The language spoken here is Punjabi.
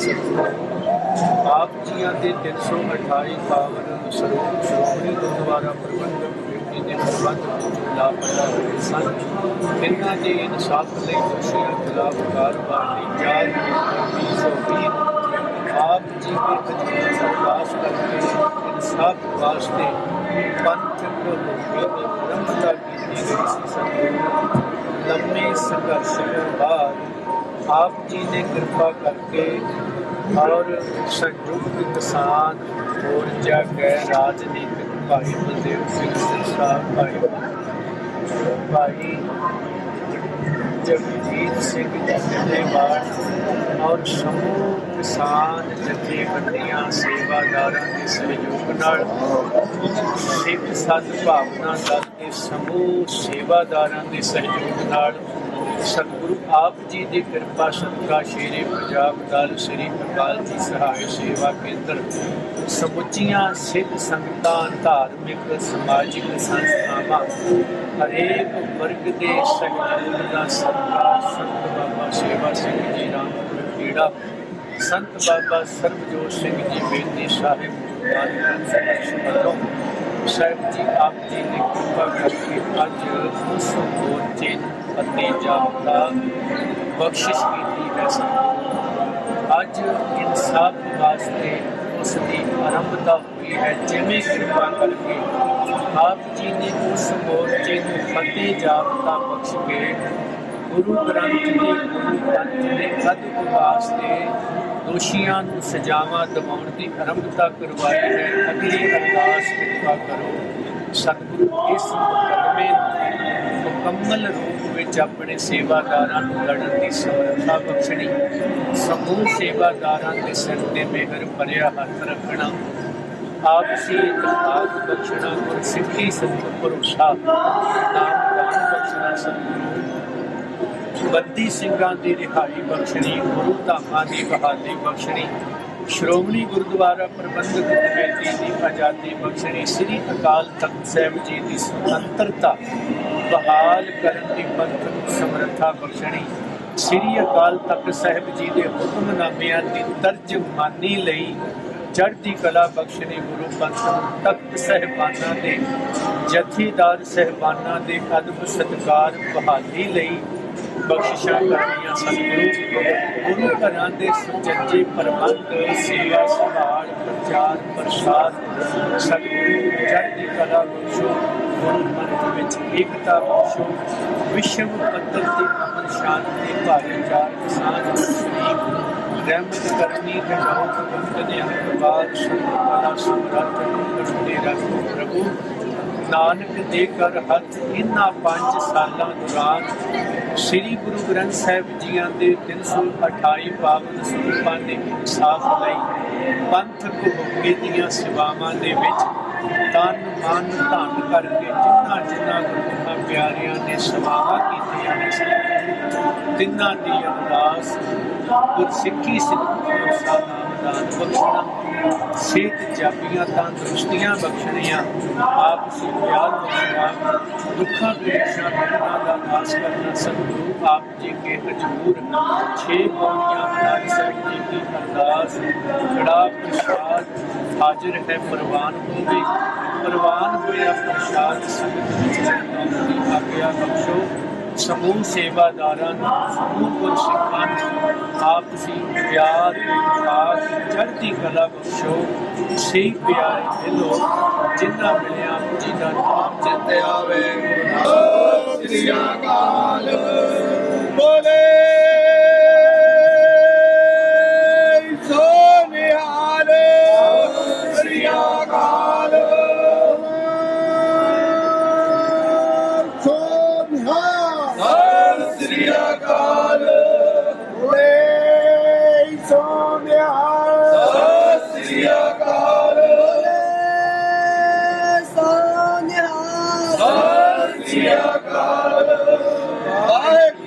ਆਪ ਜੀਆਂ ਦੇ 328 ਪਾਵਨ ਸਰੋਵਰ ਸ਼੍ਰੋਮਣੀ ਗੁਰਦੁਆਰਾ ਪ੍ਰਬੰਧਕ ਕਮੇਟੀ ਦੇ ਪ੍ਰਬੰਧਕ ਲਾਪਤਾ ਹੋਏ ਸਨ, ਇਹਨਾਂ ਦੇ ਇਨਸਾਫ ਲਈ ਦੋਸ਼ੀਆਂ ਖਿਲਾਫ ਕਾਰਵਾਈ ਦੀ ਜਾਂਚ ਕੀਤੀ ਸੋਪੀ ਆਪ ਜੀ ਦੇ ਖਜ਼ਾਨੇ ਸਰਦਾਸ ਕਰਕੇ ਇਨਸਾਫ ਵਾਸਤੇ ਪੰਥ ਨੂੰ ਮੁਕਤੀ ਬ੍ਰਹਮਤਾ ਕੀਤੀ ਗਈ ਸੀ। ਸੰਗਤ ਲੰਮੇ ਸੰਘਰਸ਼ ਤੋਂ ਬਾਅਦ ਆਪ ਜੀ ਨੇ ਕਿਰਪਾ ਕਰਕੇ ਔਰ ਸੰਯੁਕਤ ਕਿਸਾਨ ਮੋਰਚਾ ਗੈਰ ਰਾਜਨੀਤਿਕ ਭਾਈ ਬਲਦੇਵ ਸਿੰਘ ਸਾਹਿਬ ਭਾਈ ਭਾਈ ਜਗਜੀਤ ਸਿੰਘ ਜਥੇਦਾਰ ਔਰ ਸਮੂਹ ਕਿਸਾਨ ਜਥੇਬੰਦੀਆਂ ਸੇਵਾਦਾਰਾਂ ਦੇ ਸਹਿਯੋਗ ਨਾਲ ਸਿੱਖ ਸਦਭਾਵਨਾ ਦਲ ਦੇ ਸਮੂਹ ਸੇਵਾਦਾਰਾਂ ਦੇ ਸਹਿਯੋਗ ਨਾਲ ਸਤਿਗੁਰੂ ਆਪ ਜੀ ਦੀ ਕਿਰਪਾ ਸਦਕਾ ਸ਼ੇਰੇ ਪੰਜਾਬ ਦਲ ਸ੍ਰੀ ਅਕਾਲ ਜੀ ਸਹਾਇ ਸੇਵਾ ਕੇਂਦਰ ਸਮੁੱਚੀਆਂ ਸਿੱਖ ਸੰਗਤਾਂ, ਧਾਰਮਿਕ, ਸਮਾਜਿਕ ਸੰਸਥਾਵਾਂ, ਹਰੇਕ ਵਰਗ ਦੇ ਸਹਿਯੋਗ ਦਾ ਸਦਕਾ ਸੰਤ ਬਾਬਾ ਸੇਵਾ ਸਿੰਘ ਜੀ, ਰਾਮਪੁਰ ਪੀੜਾ ਸੰਤ ਬਾਬਾ ਸਰਬਜੋਤ ਸਿੰਘ ਜੀ, ਬੇਦੀ ਸਾਹਿਬ, ਗੁਰਦੁਆਰਾ ਵੱਲੋਂ ਸਾਹਿਬ ਜੀ, ਆਪ ਜੀ ਨੇ ਕਿਰਪਾ ਕਰਕੇ ਅੱਜ ਉਸ ਮੋਰਚੇ ਨੂੰ ਅਤੇ ਜਾਪਦਾ ਬਖਸ਼ਿਸ਼ ਕੀਤੀ ਹੈ ਅੱਜ ਇਨਸਾਫ ਵਾਸਤੇ ਉਸ ਦੀ ਆਰੰਭਤਾ ਹੋਈ ਹੈ, ਜਿਵੇਂ ਕਿਰਪਾ ਕਰਕੇ ਆਪ ਜੀ ਨੇ ਉਸ ਕੋਲ ਨੂੰ ਫਤਿਹ ਜਾਪਦਾ ਬਖਸ਼ ਕੇ ਗੁਰੂ ਗ੍ਰੰਥ ਦੇ ਗੁਰੂ ਪੰਥ ਦੇ ਅਦਬ ਵਾਸਤੇ ਦੋਸ਼ੀਆਂ ਨੂੰ ਸਜ਼ਾਵਾਂ ਦਿਵਾਉਣ ਦੀ ਆਰੰਭਤਾ ਕਰਵਾਈ ਹੈ। ਅਗਲੀ ਅਰਦਾਸ ਕਿਰਪਾ ਕਰੋ। ਸਤਿਗੁਰੂ ਇਸ ਮੁਕੱਦਮੇ ਨੂੰ ਮੁਕੰਮਲ ਰੂਪ ਵਿੱਚ ਆਪਣੇ ਸੇਵਾਦਾਰਾਂ ਨੂੰ ਲੜਨ ਦੀ ਸਮਰੱਥਾ ਬਖਸ਼ਣੀ, ਸਮੂਹ ਸੇਵਾਦਾਰਾਂ ਦੇ ਸਿਰ ਤੇ ਮਿਹਰ ਭਰਿਆ ਹੱਥ ਰੱਖਣਾ ਆਪਸੀ ਇਤਫਾਕ ਬਖਸ਼ਣਾ ਗੁਰ ਸਿੱਖੀ ਸੰਤ ਭਰੋਸਾ, ਨਾਮ ਬੰਦੀ ਸਿੰਘਾਂ ਦੀ ਰਿਹਾਈ ਬਖਸ਼ਣੀ, ਗੁਰੂ ਧਾਮਾਂ ਦੀ ਬਹਾਲੀ ਬਖਸ਼ਣੀ, ਸ਼੍ਰੋਮਣੀ ਗੁਰਦੁਆਰਾ ਪ੍ਰਬੰਧਕ ਕਮੇਟੀ ਦੀ ਆਜ਼ਾਦੀ ਬਖਸ਼ਣੀ, ਸ੍ਰੀ ਅਕਾਲ ਤਖਤ ਸਾਹਿਬ ਜੀ ਦੀ ਸੁਤੰਤਰਤਾ, ਬਹਾਲ ਕਰਨ ਦੀ ਪੰਥਕ ਸਮਰੱਥਾ ਬਖਸ਼ਣੀ, ਸ੍ਰੀ ਅਕਾਲ ਤਖਤ ਸਾਹਿਬ ਜੀ ਦੇ ਹੁਕਮਨਾਮਿਆਂ ਦੀ ਤਰਜਮਾਨੀ ਲਈ ਚੜ੍ਹਦੀ ਕਲਾ ਬਖਸ਼ਣੀ ਗੁਰੂ ਪੰਥ ਤਖਤ ਸਹਿਬਾਨਾਂ ਦੇ ਜਥੇਦਾਰ ਸਹਿਬਾਨਾਂ ਦੇ ਅਦਬ ਸਤਕਾਰ, ਬਹਾਲੀ ਲਈ ਬਖਸ਼ਿਸ਼ਾਂ ਕਰਨੀਆਂ ਸਨ। ਗੁਰੂ ਘਰਾਂ ਦੇ ਸੁਚੱਜੇ ਪ੍ਰਬੰਧ, ਸੇਵਾ ਸੰਭਾਲ, ਪ੍ਰਚਾਰ, ਪ੍ਰਸਾਦ ਸਤਿਗੁਰੂ ਚੜ੍ਹਦੀ ਕਲਾ ਬਖਸ਼ੋ ਗੁਰੂ ਪੰਥ ਵਿੱਚ ਏਕਤਾ ਬਖਸ਼ੋ ਵਿਸ਼ਵ ਪੱਧਰ ਤੇ ਅਮਨ ਸ਼ਾਂਤੀ ਭਾਈਚਾਰ ਕਿਸਾਨ ਸ਼ਰੀਕ ਰਹਿਮਤ ਕਰਨੀ ਤੇ ਬਹੁਤ ਬੰਦ ਨੇ ਅਨੁਵਾਦ ਸੁਭਾਨਾ ਕਰਨੇ ਰੱਖੋ ਪ੍ਰਭੂ। ਨਾਨਕ ਦੇ ਕਰ ਹੱਥ ਇਨ੍ਹਾਂ ਪੰਜ ਸਾਲਾਂ ਦੌਰਾਨ ਸ੍ਰੀ ਗੁਰੂ ਗ੍ਰੰਥ ਸਾਹਿਬ ਜੀਆਂ ਦੇ 328 ਪਾਵਨ ਸਰੂਪਾਂ ਦੇ ਇਨਸਾਫ ਲਈ ਪੰਥ ਹੋਕੇ ਦੀਆਂ ਸੇਵਾਵਾਂ ਦੇ ਵਿੱਚ ਤਨ, ਮਨ, ਧਨ ਕਰਕੇ ਜਿਨ੍ਹਾਂ ਜਿਨ੍ਹਾਂ ਗੁਰਮੁਖਾਂ ਪਿਆਰਿਆਂ ਨੇ ਸੇਵਾਵਾਂ ਕੀਤੀਆਂ ਨੇ ਤਿੰਨਾਂ ਦੀ ਅਰਦਾਸ ਗੁਰਸਿੱਖੀ ਸਿੱਖਿਆ ਸਾਧਾਂ ਦਾਨ ਬਖਸ਼ਣਾ ਸਿਹਤ ਜਾਪੀਆਂ ਤੰਦਰੁਸਤੀਆਂ ਬਖਸ਼ਣੀਆਂ ਆਪਸੀ ਪਿਆਰ ਬਖਸ਼ਣਾ ਦੁੱਖਾਂ ਕਲੇਸ਼ਾਂ ਮਿਟਣਾ ਦਾ ਨਾਸ ਕਰਨਾ ਸਤਿਗੁਰੂ ਆਪ ਜੀ ਕੇ ਹਜ਼ੂਰ ਛੇ ਪੌੜੀਆਂ ਮਨਾਈ ਸਾਹਿਬ ਜੀ ਦੀ ਅਰਦਾਸ ਕੜਾ ਪ੍ਰਸਾਦ ਹਾਜ਼ਰ ਹੈ ਪ੍ਰਵਾਨ ਹੋਵੇ ਪ੍ਰਵਾਨ ਹੋਇਆ ਪ੍ਰਸਾਦ ਸੰਗਤ ਦੀ ਆਗਿਆ ਬਖਸ਼ੋ ਸਮੂਹ ਸੇਵਾਦਾਰਾਂ ਨੂੰ ਸਮੂਹ ਗੁਰਸਿੱਖਾਂ ਨੂੰ ਆਪਸੀ ਪਿਆਰ ਇਤਫਾਕ ਚੜ੍ਹਦੀ ਕਲਾ ਬਖਸ਼ੋ। ਸਹੀ ਪਿਆਰੇ ਦਿਲੋ ਜਿਨ੍ਹਾਂ ਮਿਲਿਆ ਜੀ ਦਾ ਨਾਮ ਚਿੰਤੇ ਆਵੇ ਸਤਿ ਸ੍ਰੀ ਅਕਾਲ। ਨਿਹਾਲ ਸਤਿ ਸ੍ਰੀ ਅਕਾਲ। ਸੋ ਨਿਹਾਲ ਸਤਿ ਸ੍ਰੀ ਅਕਾਲ। ਵਾਹਿਗੁਰੂ।